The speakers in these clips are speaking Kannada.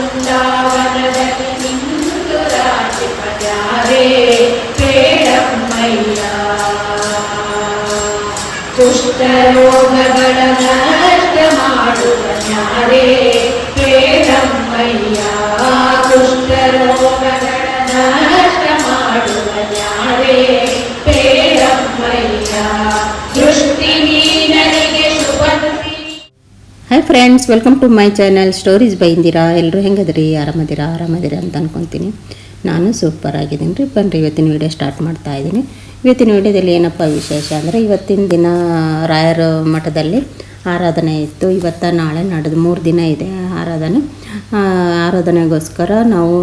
ಬೃಂದಾವನದಲ್ಲಿ ನಿಂತು ರಾಶಿಪತ್ಯಾರೇ ಬೇಡಮ್ಮಯ್ಯ ಕುಷ್ಠರೋಗಗಳ ನಷ್ಟ ಮಾಡುವ ನ್ಯಾರೇ friends welcome to my channel stories ಬೈಂದಿರಾ ಎಲ್ಲರೂ ಹೆಂಗದ್ರಿ? ಆರಾಮದಿರಾ? ಆರಾಮದಿರ ಅಂತ ಅನ್ಕೊತೀನಿ. ನಾನು ಸೂಪರ್ ಆಗಿದ್ದೀನಿ ರೀ. ಬನ್ನಿರಿ ಇವತ್ತಿನ ವಿಡಿಯೋ ಸ್ಟಾರ್ಟ್ ಮಾಡ್ತಾ ಇದ್ದೀನಿ. ಇವತ್ತಿನ ವಿಡಿಯೋದಲ್ಲಿ ಏನಪ್ಪ ವಿಶೇಷ ಅಂದರೆ, ಇವತ್ತಿನ ದಿನ ರಾಯರ ಮಠದಲ್ಲಿ ಆರಾಧನೆ ಇತ್ತು. ಇವತ್ತ ನಾಳೆ ನಡೆದು ಮೂರು ದಿನ ಇದೆ ಆರಾಧನೆ. ಆರಾಧನೆಗೋಸ್ಕರ ನಾವು,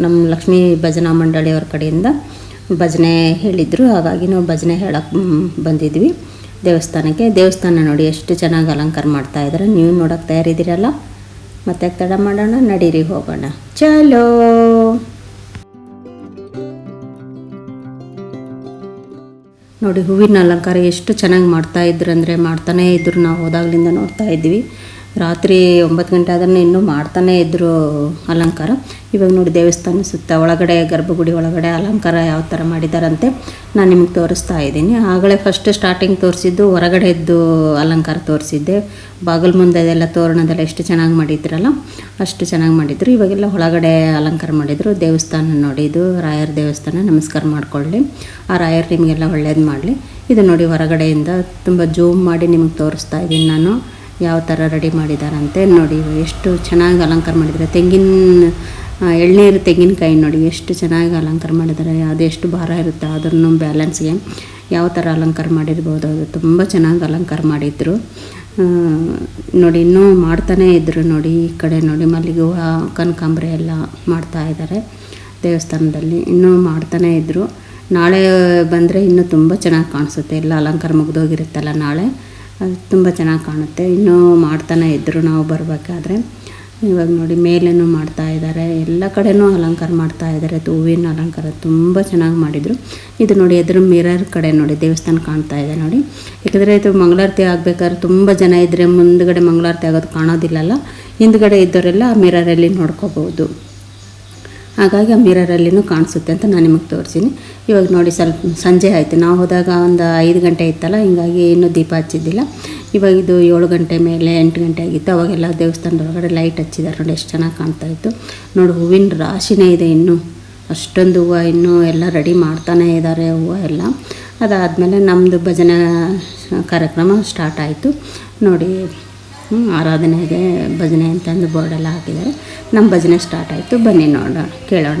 ನಮ್ಮ ಲಕ್ಷ್ಮೀ ಭಜನಾ ಮಂಡಳಿಯವ್ರ ಕಡೆಯಿಂದ ಭಜನೆ ಹೇಳಿದರು. ಹಾಗಾಗಿ ನಾವು ಭಜನೆ ಹೇಳಕ್ಕೆ ಬಂದಿದ್ವಿ. ದೇವಸ್ಥಾನಕ್ಕೆ. ದೇವಸ್ಥಾನ ನೋಡಿ ಎಷ್ಟು ಚೆನ್ನಾಗಿ ಅಲಂಕಾರ ಮಾಡ್ತಾ ಇದ್ದಾರೆ. ನೀವು ನೋಡೋಕೆ ತಯಾರಿದ್ದೀರಲ್ಲ? ಮತ್ತೆ ತಡ ಮಾಡೋಣ, ನಡೀರಿ, ಹೋಗೋಣ. ಚಲೋ! ನೋಡಿ, ಹೂವಿನ ಅಲಂಕಾರ ಎಷ್ಟು ಚೆನ್ನಾಗಿ ಮಾಡ್ತಾ ಇದ್ರು ಅಂದರೆ ಮಾಡ್ತಾನೇ ಇದ್ರು. ನಾವು ಹೋದಾಗಲಿಂದ ನೋಡ್ತಾ ಇದ್ವಿ ರಾತ್ರಿ ಒಂಬತ್ತು ಗಂಟೆ ಆದ್ರೆ ಇನ್ನೂ ಮಾಡ್ತಾನೇ ಇದ್ದರು ಅಲಂಕಾರ. ಇವಾಗ ನೋಡಿ ದೇವಸ್ಥಾನ ಸುತ್ತ ಒಳಗಡೆ, ಗರ್ಭಗುಡಿ ಒಳಗಡೆ ಅಲಂಕಾರ ಯಾವ ಥರ ಮಾಡಿದಾರಂತೆ ನಾನು ನಿಮಗೆ ತೋರಿಸ್ತಾ ಇದ್ದೀನಿ. ಆಗಲೇ ಫಸ್ಟ್ ಸ್ಟಾರ್ಟಿಂಗ್ ತೋರಿಸಿದ್ದು ಹೊರಗಡೆ ಇದ್ದು ಅಲಂಕಾರ ತೋರಿಸಿದ್ದೆ. ಬಾಗಿಲು ಮುಂದೆ ಅದೆಲ್ಲ ತೋರಣದೆಲ್ಲ ಎಷ್ಟು ಚೆನ್ನಾಗಿ ಮಾಡಿದ್ರಲ್ಲ, ಅಷ್ಟು ಚೆನ್ನಾಗಿ ಮಾಡಿದ್ರು. ಇವಾಗೆಲ್ಲ ಒಳಗಡೆ ಅಲಂಕಾರ ಮಾಡಿದರು. ದೇವಸ್ಥಾನ ನೋಡಿ ಇದು ರಾಯರ ದೇವಸ್ಥಾನ, ನಮಸ್ಕಾರ ಮಾಡಿಕೊಳ್ಳಿ. ಆ ರಾಯರ್ ನಿಮಗೆಲ್ಲ ಒಳ್ಳೇದು ಮಾಡಲಿ. ಇದು ನೋಡಿ ಹೊರಗಡೆಯಿಂದ ತುಂಬ ಜೂಮ್ ಮಾಡಿ ನಿಮಗೆ ತೋರಿಸ್ತಾ ಇದ್ದೀನಿ ನಾನು. ಯಾವ ಥರ ರೆಡಿ ಮಾಡಿದಾರಂತೆ ನೋಡಿ, ಎಷ್ಟು ಚೆನ್ನಾಗಿ ಅಲಂಕಾರ ಮಾಡಿದ್ದಾರೆ. ತೆಂಗಿನ ಎಳ್ನೀರು ತೆಂಗಿನಕಾಯಿ ನೋಡಿ, ಎಷ್ಟು ಚೆನ್ನಾಗಿ ಅಲಂಕಾರ ಮಾಡಿದ್ದಾರೆ. ಅದೆಷ್ಟು ಭಾರ ಇರುತ್ತೆ ಅದನ್ನು ಬ್ಯಾಲೆನ್ಸ್ಗೆ ಯಾವ ಥರ ಅಲಂಕಾರ ಮಾಡಿರ್ಬೋದು, ಅದು ತುಂಬ ಚೆನ್ನಾಗಿ ಅಲಂಕಾರ ಮಾಡಿದ್ರು. ನೋಡಿ, ಇನ್ನೂ ಮಾಡ್ತಾನೇ ಇದ್ದರು ನೋಡಿ, ಈ ಕಡೆ ನೋಡಿ ಮಲ್ಲಿಗೆ ಹೂವು ಕನಕಾಂಬ್ರೆ ಎಲ್ಲ ಮಾಡ್ತಾ ಇದ್ದಾರೆ ದೇವಸ್ಥಾನದಲ್ಲಿ, ಇನ್ನೂ ಮಾಡ್ತಾನೇ ಇದ್ದರು ನಾಳೆ ಬಂದರೆ ಇನ್ನೂ ತುಂಬ ಚೆನ್ನಾಗಿ ಕಾಣಿಸುತ್ತೆ. ಎಲ್ಲ ಅಲಂಕಾರ ಮುಗಿದೋಗಿರುತ್ತಲ್ಲ ನಾಳೆ. ಅದು ತುಂಬ ಚೆನ್ನಾಗಿ ಕಾಣುತ್ತೆ. ಇನ್ನೂ ಮಾಡ್ತಾನೆ ಇದ್ದರು ನಾವು ಬರಬೇಕಾದ್ರೆ. ಇವಾಗ ನೋಡಿ ಮೇಲೇನೂ ಮಾಡ್ತಾ ಇದ್ದಾರೆ ಎಲ್ಲ ಕಡೆನೂ ಅಲಂಕಾರ ಮಾಡ್ತಾ ಇದ್ದಾರೆ ಹೂವಿನ ಅಲಂಕಾರ ತುಂಬ ಚೆನ್ನಾಗಿ ಮಾಡಿದರು. ಇದು ನೋಡಿ ಎದುರು ಮಿರರ್ ಕಡೆ ನೋಡಿ, ದೇವಸ್ಥಾನ ಕಾಣ್ತಾ ಇದೆ ನೋಡಿ. ಯಾಕಂದರೆ ಇದು ಮಂಗಳಾರತಿ ಆಗಬೇಕಾದ್ರೆ ತುಂಬ ಜನ ಇದ್ದರೆ ಮುಂದ್ಗಡೆ ಮಂಗಳಾರತಿ ಆಗೋದು ಕಾಣೋದಿಲ್ಲಲ್ಲ. ಹಿಂದ್ಗಡೆ ಇದ್ದವರೆಲ್ಲ ಮಿರರಲ್ಲಿ ನೋಡ್ಕೋಬೋದು ಹಾಗಾಗಿ ಆ ಮಿರರಲ್ಲಿನೂ ಕಾಣಿಸುತ್ತೆ ಅಂತ ನಾನು ನಿಮಗೆ ತೋರಿಸಿನಿ. ಇವಾಗ ನೋಡಿ ಸ್ವಲ್ಪ ಸಂಜೆ ಆಯಿತು. ನಾವು ಹೋದಾಗ ಒಂದು ಐದು ಗಂಟೆ ಇತ್ತಲ್ಲ, ಹಿಂಗಾಗಿ ಇನ್ನೂ ದೀಪ ಹಚ್ಚಿದ್ದಿಲ್ಲ. ಇವಾಗ ಇದು ಏಳು ಗಂಟೆ ಮೇಲೆ ಎಂಟು ಗಂಟೆ ಆಗಿತ್ತು. ಅವಾಗೆಲ್ಲ ದೇವಸ್ಥಾನದ ಒಳಗಡೆ ಲೈಟ್ ಹಚ್ಚಿದ್ದಾರೆ ನೋಡಿ, ಎಷ್ಟು ಚೆನ್ನಾಗಿ ಕಾಣ್ತಾ ಇತ್ತು. ನೋಡಿ, ಹೂವಿನ ರಾಶಿನೇ ಇದೆ ಇನ್ನೂ. ಅಷ್ಟೊಂದು ಹೂವು ಇನ್ನೂ ಎಲ್ಲ ರೆಡಿ ಮಾಡ್ತಾನೇ ಇದ್ದಾರೆ ಹೂವು ಎಲ್ಲ. ಅದಾದಮೇಲೆ ನಮ್ಮದು ಭಜನೆ ಕಾರ್ಯಕ್ರಮ ಸ್ಟಾರ್ಟ್ ಆಯಿತು. ನೋಡಿ ಹ್ಮ್, ಆರಾಧನೆ ಇದೆ ಭಜನೆ ಅಂತಂದು ಬೋರ್ಡೆಲ್ಲ ಹಾಕಿದ್ದಾರೆ. ನಮ್ಮ ಭಜನೆ ಸ್ಟಾರ್ಟ್ ಆಯಿತು. ಬನ್ನಿ ನೋಡೋಣ ಕೇಳೋಣ.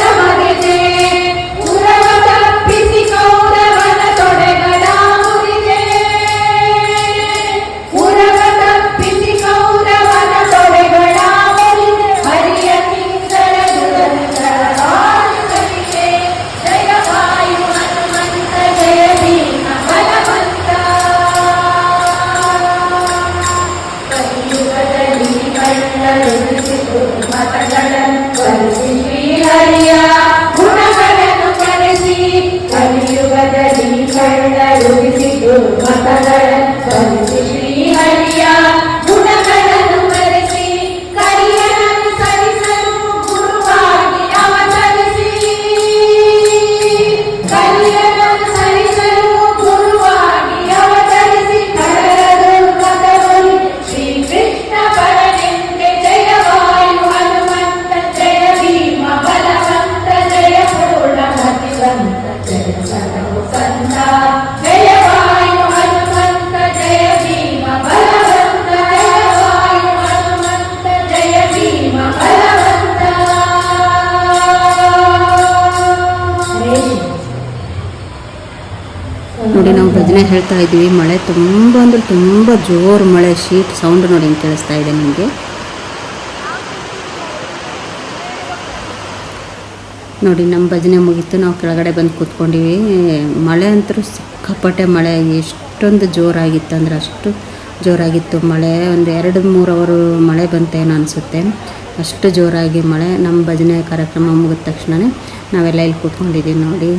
ಗುರುಮತಗಳನ್ನು ಕಲಿಸಿ ಕಲಿಯುಗದಲ್ಲಿ ಕಂಡ ರುಚಿಸಿ ಗುರುಮತಗಳನ್ನು ನೋಡಿ ನಾವು ಭಜನೆ ಹೇಳ್ತಾ ಇದ್ದೀವಿ. ಮಳೆ ತುಂಬ ಅಂದರೆ ತುಂಬ ಜೋರು ಮಳೆ ಶೀಟ್ ಸೌಂಡ್ ನೋಡಿ ಹಿಂಗೆ ಕೇಳಿಸ್ತಾ ಇದೆ ನಿಮಗೆ. ನೋಡಿ ನಮ್ಮ ಭಜನೆ ಮುಗೀತು. ನಾವು ಕೆಳಗಡೆ ಬಂದು ಕೂತ್ಕೊಂಡಿವಿ. ಮಳೆ ಅಂತೂ ಸಿಕ್ಕಾಪಟ್ಟೆ ಮಳೆ. ಎಷ್ಟೊಂದು ಜೋರಾಗಿತ್ತು ಅಂದರೆ ಅಷ್ಟು ಜೋರಾಗಿತ್ತು ಮಳೆ. ಒಂದು ಎರಡು ಮೂರು ಅವರು ಮಳೆ ಬಂತೇನೋ ಅನಿಸುತ್ತೆ. ಅಷ್ಟು ಜೋರಾಗಿ ಮಳೆ. ನಮ್ಮ ಭಜನೆ ಕಾರ್ಯಕ್ರಮ ಮುಗಿದ ತಕ್ಷಣವೇ ನಾವೆಲ್ಲ ಇಲ್ಲಿ ಕೂತ್ಕೊಂಡಿದ್ದೀವಿ ನೋಡಿ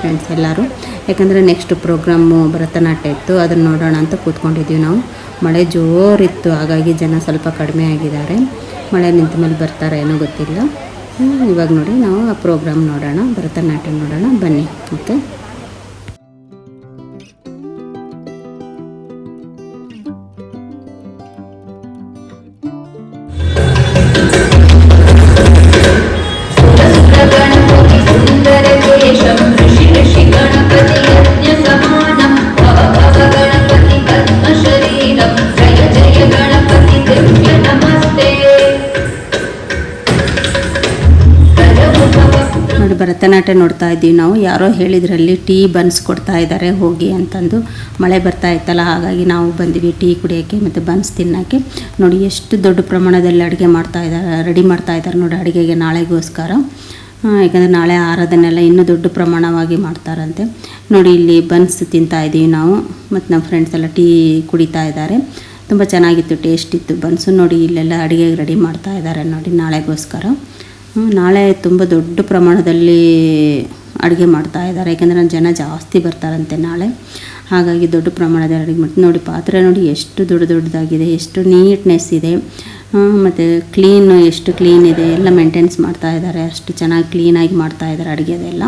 ಫ್ರೆಂಡ್ಸ್ ಎಲ್ಲರೂ. ಯಾಕಂದರೆ ನೆಕ್ಸ್ಟ್ ಪ್ರೋಗ್ರಾಮು ಭರತನಾಟ್ಯ ಇತ್ತು, ಅದನ್ನು ನೋಡೋಣ ಅಂತ ಕೂತ್ಕೊಂಡಿದ್ದೀವಿ ನಾವು. ಮಳೆ ಜೋರಿತ್ತು, ಹಾಗಾಗಿ ಜನ ಸ್ವಲ್ಪ ಕಡಿಮೆ ಆಗಿದ್ದಾರೆ. ಮಳೆ ನಿಂತ ಮೇಲೆ ಬರ್ತಾರೆ ಏನೋ ಗೊತ್ತಿಲ್ಲ. ಇವಾಗ ನೋಡಿ ನಾವು ಆ ಪ್ರೋಗ್ರಾಮ್ ನೋಡೋಣ, ಭರತನಾಟ್ಯ ನೋಡೋಣ, ಬನ್ನಿ ಓಕೆ ನೋಡಿ ಭರತನಾಟ್ಯ ನೋಡ್ತಾ ಇದ್ದೀವಿ ನಾವು. ಯಾರೋ ಹೇಳಿದ್ರಲ್ಲಿ ಟೀ ಬನ್ಸ್ ಕೊಡ್ತಾ ಇದ್ದಾರೆ, ಹೋಗಿ ಅಂತಂದು ಮಳೆ ಬರ್ತಾ ಇತ್ತಲ್ಲ, ಹಾಗಾಗಿ ನಾವು ಬಂದಿವಿ ಟೀ ಕುಡಿಯೋಕ್ಕೆ ಮತ್ತು ಬನ್ಸ್ ತಿನ್ನೋಕ್ಕೆ. ನೋಡಿ, ಎಷ್ಟು ದೊಡ್ಡ ಪ್ರಮಾಣದಲ್ಲಿ ಅಡುಗೆ ಮಾಡ್ತಾ ಇದ್ದಾರೆ, ರೆಡಿ ಮಾಡ್ತಾ ಇದ್ದಾರೆ ನೋಡಿ ಅಡುಗೆಗೆ ನಾಳೆಗೋಸ್ಕರ. ಯಾಕಂದರೆ ನಾಳೆ ಆರಾಧನೆಲ್ಲ ಇನ್ನೂ ದೊಡ್ಡ ಪ್ರಮಾಣವಾಗಿ ಮಾಡ್ತಾರಂತೆ. ನೋಡಿ, ಇಲ್ಲಿ ಬನ್ಸ್ ತಿಂತಾ ಇದ್ದೀವಿ ನಾವು, ಮತ್ತು ನಮ್ಮ ಫ್ರೆಂಡ್ಸ್ ಎಲ್ಲ ಟೀ ಕುಡಿತಾ ಇದ್ದಾರೆ. ತುಂಬ ಚೆನ್ನಾಗಿತ್ತು ಟೇಸ್ಟ್ ಇತ್ತು ಬನ್ಸು. ನೋಡಿ, ಇಲ್ಲೆಲ್ಲ ಅಡುಗೆಗೆ ರೆಡಿ ಮಾಡ್ತಾ ಇದ್ದಾರೆ ನೋಡಿ ನಾಳೆಗೋಸ್ಕರ. ನಾಳೆ ತುಂಬ ದೊಡ್ಡ ಪ್ರಮಾಣದಲ್ಲಿ ಅಡುಗೆ ಮಾಡ್ತಾ ಇದ್ದಾರೆ. ಯಾಕೆಂದರೆ ಜನ ಜಾಸ್ತಿ ಬರ್ತಾರಂತೆ ನಾಳೆ. ಹಾಗಾಗಿ ದೊಡ್ಡ ಪ್ರಮಾಣದಲ್ಲಿ ಅಡುಗೆ ಮಾಡ್ತಾರೆ ನೋಡಿ, ಪಾತ್ರೆ ನೋಡಿ ಎಷ್ಟು ದೊಡ್ಡ ದೊಡ್ಡದಾಗಿದೆ, ಎಷ್ಟು ನೀಟ್ನೆಸ್ ಇದೆ. ಮತ್ತು ಕ್ಲೀನ್ ಎಷ್ಟು ಕ್ಲೀನ್ ಇದೆ, ಎಲ್ಲ ಮೇಂಟೆನ್ಸ್ ಮಾಡ್ತಾ ಇದ್ದಾರೆ. ಅಷ್ಟು ಚೆನ್ನಾಗಿ ಕ್ಲೀನಾಗಿ ಮಾಡ್ತಾ ಇದ್ದಾರೆ ಅಡುಗೆದೆಲ್ಲ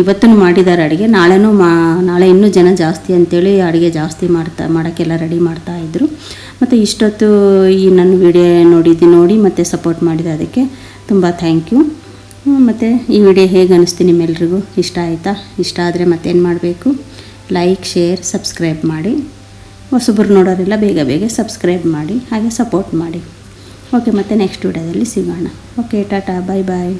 ಇವತ್ತೂ ಮಾಡಿದ್ದಾರೆ ಅಡುಗೆ. ನಾಳೆನೂ ಮಾ, ನಾಳೆ ಇನ್ನೂ ಜನ ಜಾಸ್ತಿ ಅಂತೇಳಿ ಅಡುಗೆ ಜಾಸ್ತಿ ಮಾಡ್ತಾ, ಮಾಡೋಕ್ಕೆಲ್ಲ ರೆಡಿ ಮಾಡ್ತಾ ಇದ್ದರು ಮತ್ತು ಇಷ್ಟೊತ್ತು ಈ ನನ್ನ ವಿಡಿಯೋ ನೋಡಿದ್ದು ನೋಡಿ, ಮತ್ತು ಸಪೋರ್ಟ್ ಮಾಡಿದೆ ಅದಕ್ಕೆ ತುಂಬ ಥ್ಯಾಂಕ್ ಯು ಮತ್ತು ಈ ವಿಡಿಯೋ ಹೇಗೆ ಅನ್ನಿಸ್ತು ನಿಮ್ಮೆಲ್ರಿಗೂ? ಇಷ್ಟ ಆಯಿತಾ? ಇಷ್ಟ ಆದರೆ ಮತ್ತೇನು ಮಾಡಬೇಕು? ಲೈಕ್ ಶೇರ್ ಸಬ್ಸ್ಕ್ರೈಬ್ ಮಾಡಿ. ಹೊಸಬ್ರು ನೋಡೋರೆಲ್ಲ ಬೇಗ ಬೇಗ ಸಬ್ಸ್ಕ್ರೈಬ್ ಮಾಡಿ, ಹಾಗೆ ಸಪೋರ್ಟ್ ಮಾಡಿ. ಓಕೆ ಮತ್ತೆ ನೆಕ್ಸ್ಟ್ ವಿಡಿಯೋದಲ್ಲಿ ಸಿಗೋಣ. ಓಕೆ ಟಾಟಾ ಬಾಯ್ ಬಾಯ್